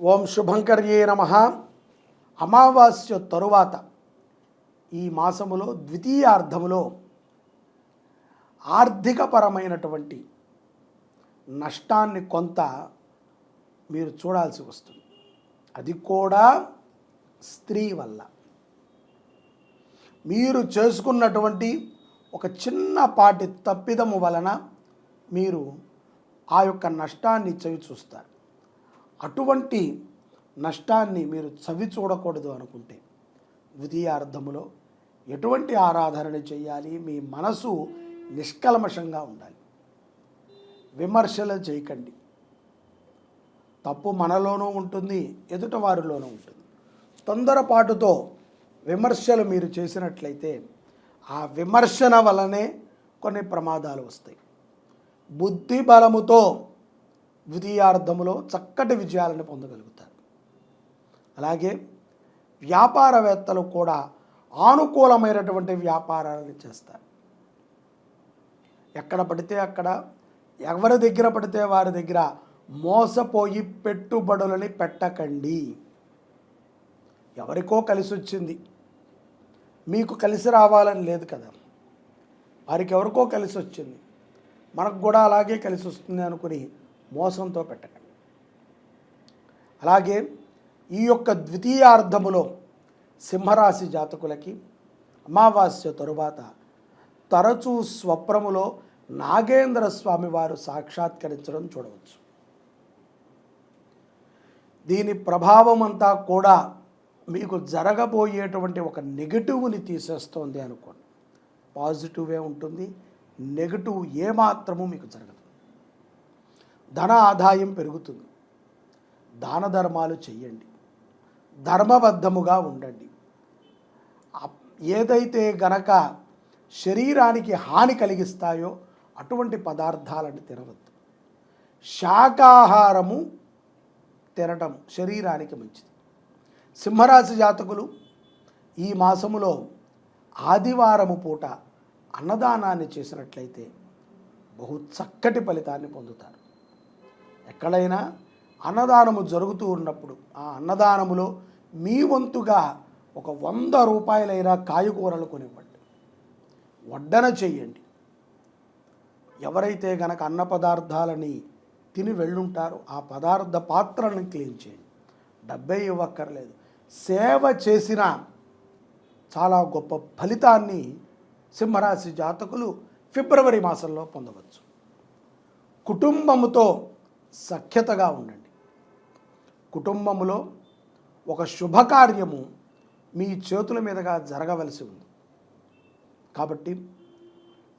ఓం శుభంకర్యే నమ. అమావాస్య తరువాత ఈ మాసములో ద్వితీయార్థములో ఆర్థికపరమైనటువంటి నష్టాన్ని కొంత మీరు చూడాల్సి వస్తుంది. అది కూడా స్త్రీ వల్ల. మీరు చేసుకున్నటువంటి ఒక చిన్నపాటి తప్పిదము వలన మీరు ఆ యొక్క నష్టాన్ని చవి చూస్తారు. అటువంటి నష్టాన్ని మీరు చవి చూడకూడదు అనుకుంటే ద్వితీయార్థములో ఎటువంటి ఆరాధన చేయాలి? మీ మనసు నిష్కల్మషంగా ఉండాలి. విమర్శలు చేయకండి. తప్పు మనలోనూ ఉంటుంది ఎదుట వారిలోనూ ఉంటుంది. తొందరపాటుతో విమర్శలు మీరు చేసినట్లయితే ఆ విమర్శన వలనే కొన్ని ప్రమాదాలు వస్తాయి. బుద్ధి బలముతో ద్వితీయార్థములో చక్కటి విజయాలను పొందగలుగుతారు. అలాగే వ్యాపారవేత్తలు కూడా ఆనుకూలమైనటువంటి వ్యాపారాలను చేస్తారు. ఎక్కడ పడితే అక్కడ ఎవరి దగ్గర పడితే వారి దగ్గర మోసపోయి పెట్టుబడులని పెట్టకండి. ఎవరికో కలిసి వచ్చింది. మీకు కలిసి రావాలని లేదు కదా. వారికి ఎవరికో కలిసి వచ్చింది. మనకు కూడా అలాగే కలిసి వస్తుంది అనుకుని మోసంతో పెట్టకండి. అలాగే ఈ యొక్క ద్వితీయార్థములో సింహరాశి జాతకులకి అమావాస్య తరువాత తరచూ స్వప్నములో నాగేంద్ర స్వామి వారు సాక్షాత్కరించడం చూడవచ్చు. దీని ప్రభావం అంతా కూడా మీకు జరగబోయేటువంటి ఒక నెగిటివ్ని తీసేస్తోంది అనుకోండి. పాజిటివే ఉంటుంది నెగిటివ్ ఏమాత్రము మీకు జరగదు. ధన ఆదాయం పెరుగుతుంది. దాన ధర్మాలు చెయ్యండి. ధర్మబద్ధముగా ఉండండి. ఏదైతే గనక శరీరానికి హాని కలిగిస్తాయో అటువంటి పదార్థాలను తినవద్దు. శాకాహారము తినటం శరీరానికి మంచిది. సింహరాశి జాతకులు ఈ మాసములో ఆదివారము పూట అన్నదానాన్ని చేసినట్లయితే బహు చక్కటి ఫలితాన్ని పొందుతారు. ఎక్కడైనా అన్నదానము జరుగుతూ ఉన్నప్పుడు ఆ అన్నదానములో మీ వంతుగా ఒక వంద రూపాయలైనా కాయగూరలు కొనివ్వండి. వడ్డన చెయ్యండి ఎవరైతే గనక అన్న పదార్థాలని తిని వెళ్ళుంటారో ఆ పదార్థ పాత్రలను క్లీన్ చేయండి. డబ్బే ఇవ్వక్కర్లేదు. సేవ చేసిన చాలా గొప్ప ఫలితాన్ని సింహరాశి జాతకులు ఫిబ్రవరి మాసంలో పొందవచ్చు. కుటుంబముతో సఖ్యతగా ఉండండి. కుటుంబములో ఒక శుభకార్యము మీ చేతుల మీదుగా జరగవలసి ఉంది. కాబట్టి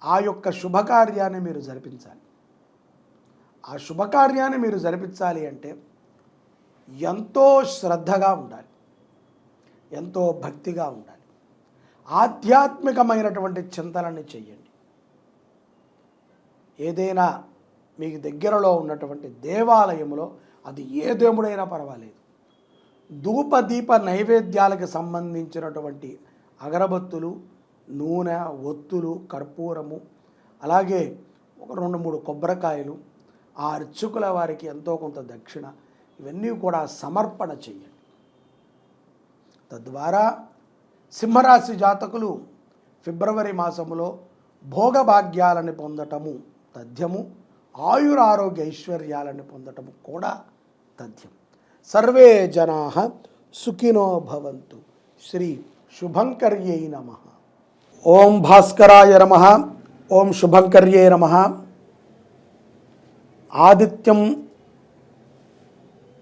ఆ యొక్క శుభకార్యాన్ని మీరు జరిపించాలి. ఆ శుభకార్యాన్ని మీరు జరిపించాలి అంటే ఎంతో శ్రద్ధగా ఉండాలి. ఎంతో భక్తిగా ఉండాలి. ఆధ్యాత్మికమైనటువంటి చింతనని చెయ్యండి. ఏదైనా మీకు దగ్గరలో ఉన్నటువంటి దేవాలయంలో అది ఏ దేవుడైనా పర్వాలేదు. ధూప దీప నైవేద్యాలకు సంబంధించినటువంటి అగరబత్తులు నూనె ఒత్తులు కర్పూరము అలాగే ఒక రెండు మూడు కొబ్బరికాయలు ఆ అర్చకుల వారికి ఎంతో కొంత దక్షిణ ఇవన్నీ కూడా సమర్పణ చెయ్యండి తద్వారా సింహరాశి జాతకులు ఫిబ్రవరి మాసములో భోగభాగ్యాలను పొందటము తథ్యము. ఆయురారోగ్య ఐశ్వర్యాలను పొందటం కూడా తథ్యం. సర్వే జనా సుఖినో భవంతు. శ్రీ శుభంకర్యై నమ. ఓం భాస్కరాయ నమ. ఓం శుభంకర్యే నమ. ఆదిత్యం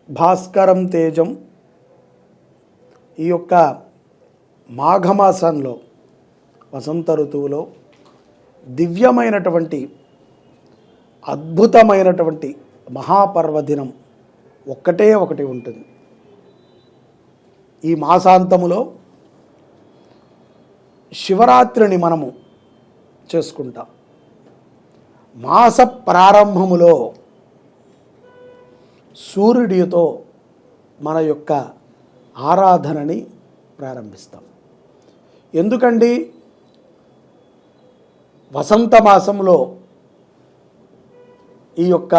భాస్కరం తేజం ఈ యొక్క మాఘమాసంలో వసంత ఋతువులో దివ్యమైనటువంటి అద్భుతమైనటువంటి మహాపర్వదినం ఒక్కటే ఒకటి ఉంటుంది. ఈ మాసాంతములో శివరాత్రిని మనము చేసుకుంటాం. మాస ప్రారంభములో సూర్యుడితో మన యొక్క ఆరాధనని ప్రారంభిస్తాం. ఎందుకండి? వసంత మాసంలో ఈ యొక్క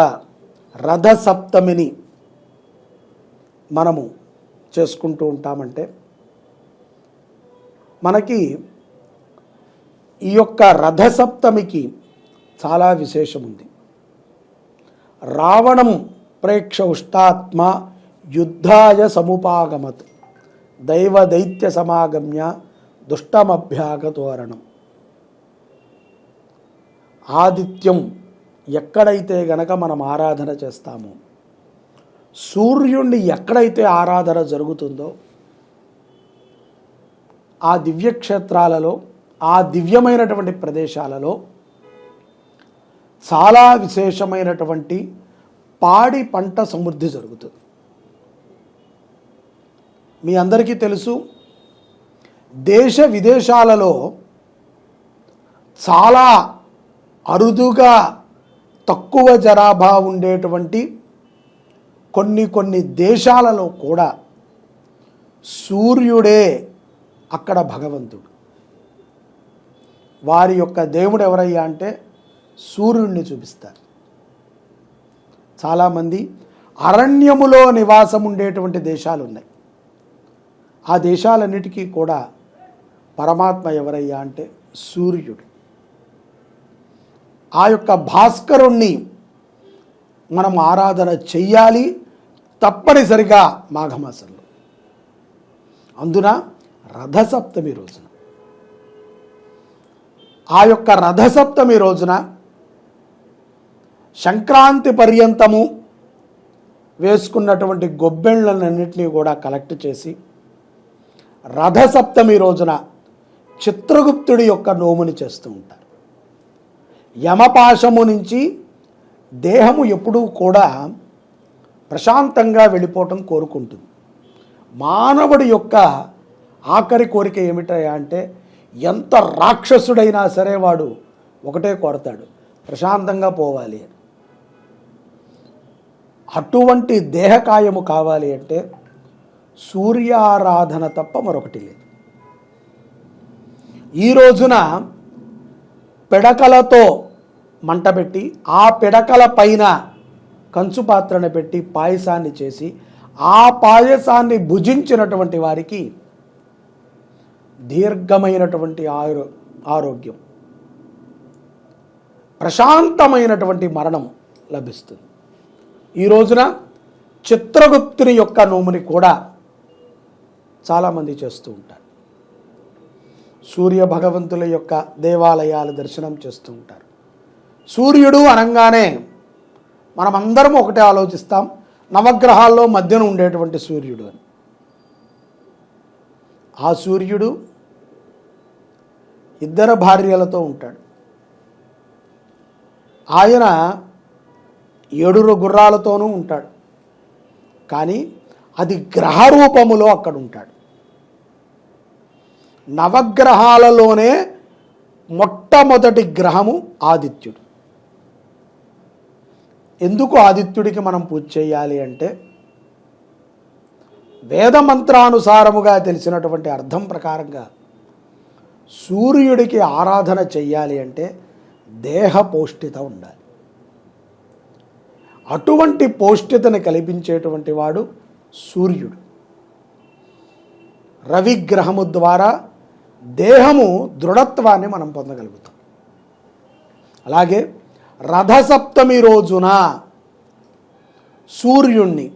రథసప్తమిని మనము చేసుకుంటూ ఉంటామంటే మనకి ఈ యొక్క రథసప్తమికి చాలా విశేషం ఉంది రావణం ప్రేక్ష ఉష్టాత్మ యుద్ధాయ సముపాగమత్ దైవ దైత్య సమాగమ్య దుష్టమభ్యాగతోరణం. ఆదిత్యం ఎక్కడైతే గనక మనం ఆరాధన చేస్తామో సూర్యుణ్ణి ఎక్కడైతే ఆరాధన జరుగుతుందో ఆ దివ్యక్షేత్రాలలో ఆ దివ్యమైనటువంటి ప్రదేశాలలో చాలా విశేషమైనటువంటి పాడి పంట సమృద్ధి జరుగుతుంది. మీ అందరికీ తెలుసు దేశ విదేశాలలో చాలా అరుదుగా తక్కువ జనాభా ఉండేటువంటి కొన్ని కొన్ని దేశాలలో కూడా సూర్యుడే అక్కడ భగవంతుడు. వారి యొక్క దేవుడు ఎవరయ్యా అంటే సూర్యుడిని చూపిస్తారు. చాలామంది అరణ్యములో నివాసం ఉండేటువంటి దేశాలు ఉన్నాయి. ఆ దేశాలన్నిటికీ కూడా పరమాత్మ ఎవరయ్యా అంటే సూర్యుడు. ఆ యొక్క భాస్కరుణ్ణి మనం ఆరాధన చెయ్యాలి తప్పనిసరిగా మాఘమాసంలో. అందున రథసప్తమి రోజున. ఆ యొక్క రథసప్తమి రోజున సంక్రాంతి పర్యంతము వేసుకున్నటువంటి గొబ్బెళ్ళనన్నింటినీ కూడా కలెక్ట్ చేసి రథసప్తమి రోజున చిత్రగుప్తుడి యొక్క నోముని చేస్తూ ఉంటారు. యమపాశము నుంచి దేహము ఎప్పుడూ కూడా ప్రశాంతంగా వెళ్ళిపోవటం కోరుకుంటుంది. మానవుడి యొక్క ఆఖరి కోరిక ఏమిటయా అంటే ఎంత రాక్షసుడైనా సరే వాడు ఒకటే కోరతాడు ప్రశాంతంగా పోవాలి అని. అటువంటి దేహకాయము కావాలి అంటే సూర్యారాధన తప్ప మరొకటి లేదు. ఈ రోజున పిడకలతో మంట పెట్టి ఆ పిడకల పైన కంచు పాత్రను పెట్టి పాయసాన్ని చేసి ఆ పాయసాన్ని భుజించినటువంటి వారికి దీర్ఘమైనటువంటి ఆరో ఆరోగ్యం. ప్రశాంతమైనటువంటి మరణం లభిస్తుంది. ఈ రోజున చిత్రగుప్తుని యొక్క నోముని కూడా చాలామంది చేస్తూ ఉంటారు. సూర్య భగవంతుల యొక్క దేవాలయాల దర్శనం చేస్తూ ఉంటారు. సూర్యుడు అనగానే మనమందరం ఒకటే ఆలోచిస్తాం నవగ్రహాల్లో మధ్యన ఉండేటువంటి సూర్యుడు అని. ఆ సూర్యుడు ఇద్దరు భార్యలతో ఉంటాడు. ఆయన ఏడురు గుర్రాలతోనూ ఉంటాడు. కానీ అది గ్రహ రూపములో అక్కడ ఉంటాడు. నవగ్రహాలలోనే మొట్టమొదటి గ్రహము ఆదిత్యుడు. ఎందుకు ఆదిత్యుడికి మనం పూజ చేయాలి అంటే వేద మంత్రానుసారముగా తెలిసినటువంటి అర్థం ప్రకారంగా సూర్యుడికి ఆరాధన చెయ్యాలి అంటే దేహ పౌష్టిత ఉండాలి. అటువంటి పౌష్టితను కల్పించేటువంటి వాడు సూర్యుడు. రవిగ్రహము ద్వారా దేహము దృఢత్వాన్ని మనం పొందగలుగుతాం. అలాగే రథసప్తమి రోజున సూర్యుణ్ణి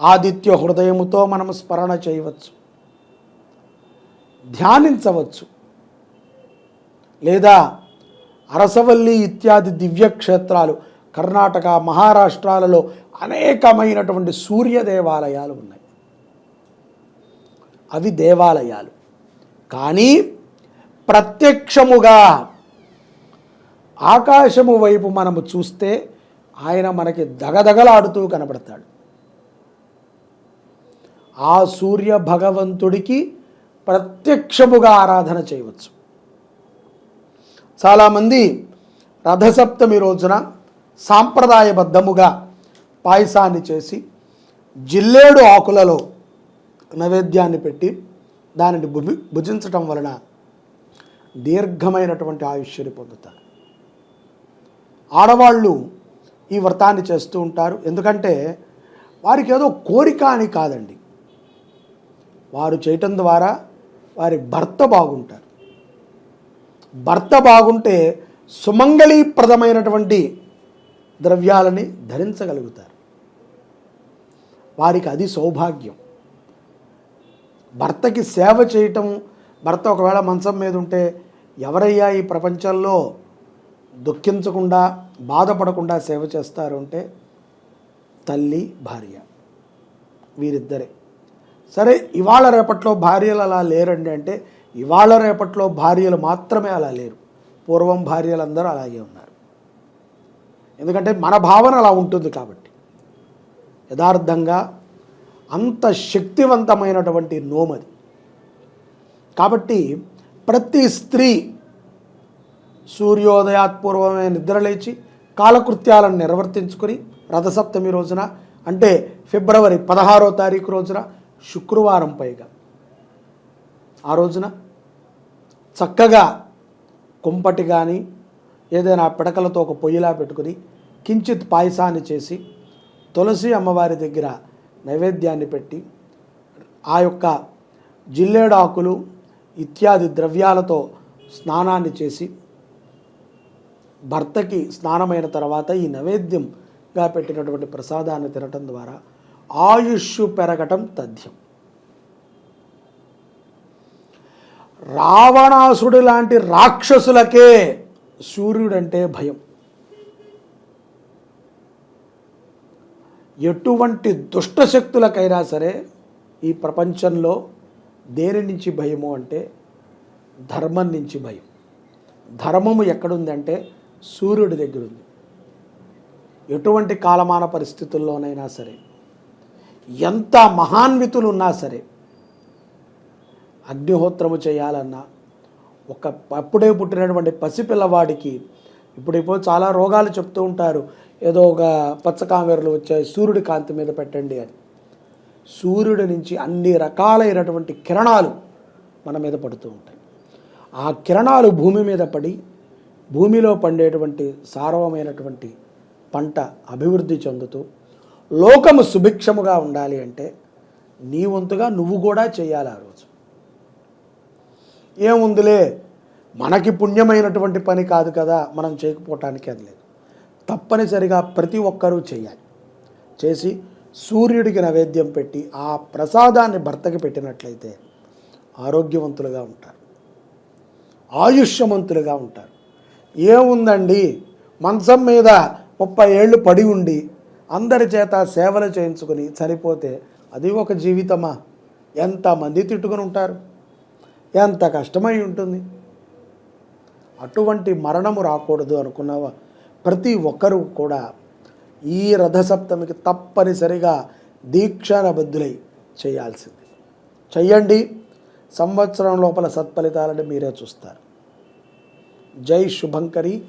ఆదిత్య హృదయముతో మనం స్మరణ చేయవచ్చు ధ్యానించవచ్చు లేదా అరసవల్లి ఇత్యాది దివ్యక్షేత్రాలు కర్ణాటక మహారాష్ట్రాలలో అనేకమైనటువంటి సూర్య దేవాలయాలు ఉన్నాయి. అవి దేవాలయాలు. కానీ ప్రత్యక్షముగా ఆకాశము వైపు మనము చూస్తే ఆయన మనకి దగదగలాడుతూ కనబడతాడు. ఆ సూర్య భగవంతుడికి ప్రత్యక్షముగా ఆరాధన చేయవచ్చు. చాలామంది రథసప్తమి రోజున సాంప్రదాయబద్ధముగా పాయసాన్ని చేసి జిల్లేడు ఆకులలో నైవేద్యాన్ని పెట్టి దానిని భుజి భుజించటం వలన దీర్ఘమైనటువంటి ఆయుష్యుని పొందుతారు. ఆడవాళ్ళు ఈ వ్రతాన్ని చేస్తూ ఉంటారు. ఎందుకంటే వారికి ఏదో కోరిక అని కాదండి. వారు చేయటం ద్వారా వారి భర్త బాగుంటారు. భర్త బాగుంటే సుమంగళీప్రదమైనటువంటి ద్రవ్యాలని ధరించగలుగుతారు. వారికి అది సౌభాగ్యం. భర్తకి సేవ చేయటం భర్త ఒకవేళ మంచం మీద ఉంటే ఎవరయ్యా ఈ ప్రపంచంలో దుఃఖించకుండా బాధపడకుండా సేవ చేస్తారు అంటే తల్లి భార్య వీరిద్దరే. సరే ఇవాళ రేపట్లో భార్యలు అలా లేరండి అంటే ఇవాళ రేపట్లో భార్యలు మాత్రమే అలా లేరు. పూర్వం భార్యలందరూ అలాగే ఉన్నారు. ఎందుకంటే మన భావన అలా ఉంటుంది కాబట్టి. యథార్థంగా అంత శక్తివంతమైనటువంటి నోమది. కాబట్టి ప్రతి స్త్రీ సూర్యోదయాత్పూర్వమే నిద్రలేచి కాలకృత్యాలను నిర్వర్తించుకొని రథసప్తమి రోజున అంటే ఫిబ్రవరి పదహారో తారీఖు రోజున శుక్రవారం పైగా. ఆ రోజున చక్కగా కుంపటి కానీ ఏదైనా పిడకలతో ఒక పొయ్యిలా పెట్టుకుని కించిత్ పాయసాన్ని చేసి తులసి అమ్మవారి దగ్గర నైవేద్యాన్ని పెట్టి ఆ యొక్క జిల్లేడాకులు ఇత్యాది ద్రవ్యాలతో స్నానాన్ని చేసి భర్తకి స్నానమైన తర్వాత ఈ నైవేద్యంగా పెట్టినటువంటి ప్రసాదాన్ని తినటం ద్వారా ఆయుష్ పెరగటం తథ్యం. రావణాసుడు లాంటి రాక్షసులకే సూర్యుడంటే భయం. ఎటువంటి దుష్ట శక్తులకైనా సరే ఈ ప్రపంచంలో దేని నుంచి భయము అంటే ధర్మం నుంచి భయం. ధర్మము ఎక్కడుందంటే సూర్యుడి దగ్గర ఉంది. ఎటువంటి కాలమాన పరిస్థితుల్లోనైనా సరే ఎంత మహాన్వితులు ఉన్నా సరే అగ్నిహోత్రము చేయాలన్నా ఒక అప్పుడే పుట్టినటువంటి పసిపిల్లవాడికి ఇప్పుడు ఇప్పుడు చాలా రోగాలు చెప్తూ ఉంటారు. ఏదో ఒక పచ్చకామెరలు వచ్చాయి సూర్యుడి కాంతి మీద పెట్టండి అని. సూర్యుడి నుంచి అన్ని రకాలైనటువంటి కిరణాలు మన మీద పడుతూ ఉంటాయి. ఆ కిరణాలు భూమి మీద పడి భూమిలో పండేటువంటి సారవమైనటువంటి పంట అభివృద్ధి చెందుతూ లోకము సుభిక్షముగా ఉండాలి అంటే నీ వంతుగా నువ్వు కూడా చేయాలి ఆ రోజు. ఏముందిలే? మనకి పుణ్యమైనటువంటి పని కాదు కదా మనం చేయకపోవటానికి అది లేదు. తప్పనిసరిగా ప్రతి ఒక్కరూ చేయాలి. చేసి సూర్యుడికి నైవేద్యం పెట్టి ఆ ప్రసాదాన్ని భర్తకి పెట్టినట్లయితే ఆరోగ్యవంతులుగా ఉంటారు. ఆయుష్యవంతులుగా ఉంటారు. ఏముందండి? మంచం మీద ముప్పై ఏళ్ళు పడి ఉండి అందరి చేత సేవలు చేయించుకుని సరిపోతే అది ఒక జీవితమా? ఎంతమంది తిట్టుకుని ఉంటారు? ఎంత కష్టమై ఉంటుంది? అటువంటి మరణము రాకూడదు అనుకున్నావా? ప్రతి ఒక్కరూ కూడా ఈ రథసప్తమికి తప్పనిసరిగా దీక్షానబద్ధులై చేయాల్సింది. చెయ్యండి. సంవత్సరం లోపల సత్ఫలితాలని మీరే చూస్తారు. जय शुभंकरी।